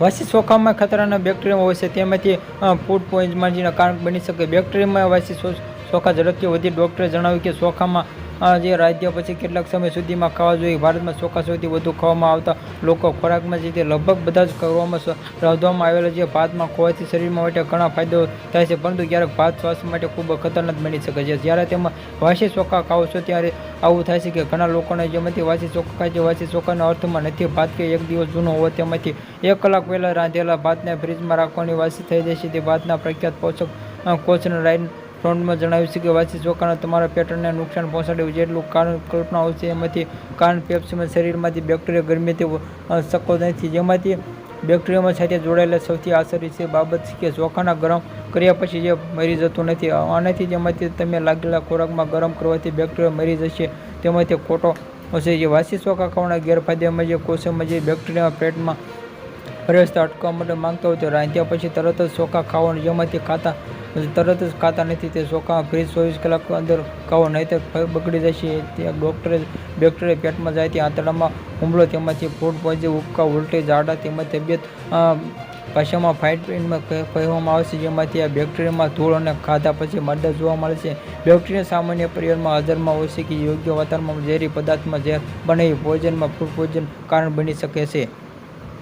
વાસી ચોખામાં ખતરાના બેક્ટેરિયા હોય છે. તેમાંથી ફૂડ પોઈઝનના કારણ બની શકે. બેક્ટેરિયામાં વાસી ચોખા ઝડપથી વધી. ડૉક્ટરે જણાવ્યું કે ચોખામાં અ, જે રાજ્ય પછી કેટલાક સમય સુધીમાં ખાવા જોઈએ. ભારતમાં ચોખા સૌથી વધુ ખાવામાં આવતા લોકો ખોરાકમાં જે તે લગભગ બધા જ કરવામાં રાંધવામાં આવેલા છે. ભાતમાં ખોવાથી શરીરમાં માટે ઘણા ફાયદો થાય છે, પરંતુ ક્યારેક ભાત સ્વાસ્થ્ય માટે ખૂબ ખતરનાક બની શકે છે. જ્યારે તેમાં વાસી ચોખા ખાઓ છો, ત્યારે આવું થાય છે કે ઘણા લોકોને જેમાંથી વાસી ચોખા ખાય છે, વાસી ચોખાના અર્થમાં નથી. ભાત કે એક દિવસ જૂનો હોય તેમાંથી એક કલાક પહેલાં રાંધેલા ભાતને ફ્રીજમાં રાખવાની વાસી થઈ જશે તે ભાતના પ્રખ્યાત પોષક કોચન રાઇન ફ્રોન્ટમાં જણાવ્યું છે કે વાસી ચોખાના તમારા પેટર્નને નુકસાન પહોંચાડ્યું જેટલું કારણ કલ્પના આવશે એમાંથી કારણ પેપ્સીમાં શરીરમાંથી બેક્ટેરિયા ગરમીથી અ, શકો નથી જેમાંથી બેક્ટેરિયામાં સાથે જોડાયેલા સૌથી આશ્ચર્ય બાબત છે કે ચોખાના ગરમ કર્યા પછી જે મરી જતું નથી. આનાથી જેમાંથી તમે લાગેલા ખોરાકમાં ગરમ કરવાથી બેક્ટેરિયા મરી જશે. તેમાંથી ખોટો હશે. જે વાસી ચોખા ખાવાના ગેરફાયદામાં જે કોષોમાં જે બેક્ટેરિયા પેટમાં પ્રવેશતા અટકાવવા માટે માંગતા હોય તો રાંધ્યા પછી તરત જ ચોખા ખાવાનું જેમાંથી ખાતા તરત જ ખાતા નથી તે ચોખામાં ફ્રીજ ચોવીસ કલાક અંદર ખાવો નહીં તો બગડી જશે. ત્યાં ડૉક્ટરે બેક્ટેરિયા પેટમાં જાય ત્યાં આંતરડામાં હુમલો તેમાંથી ફૂડ પોઈઝન ઉબકા ઉલટી ઝાડા તેમજ તબિયત અ, ફાઇટ કહેવામાં આવે છે જેમાંથી આ બેક્ટેરિયામાં ધૂળ અને ખાધા પછી મરદા જોવા મળે છે. બેક્ટેરિયા સામાન્ય પરિવારમાં હાજરમાં હોય છે કે યોગ્ય વાતાવરણમાં ઝેરી પદાર્થમાં ઝેર બનાવી પોઈઝનમાં ફૂડ પોઈઝન કારણ બની શકે છે.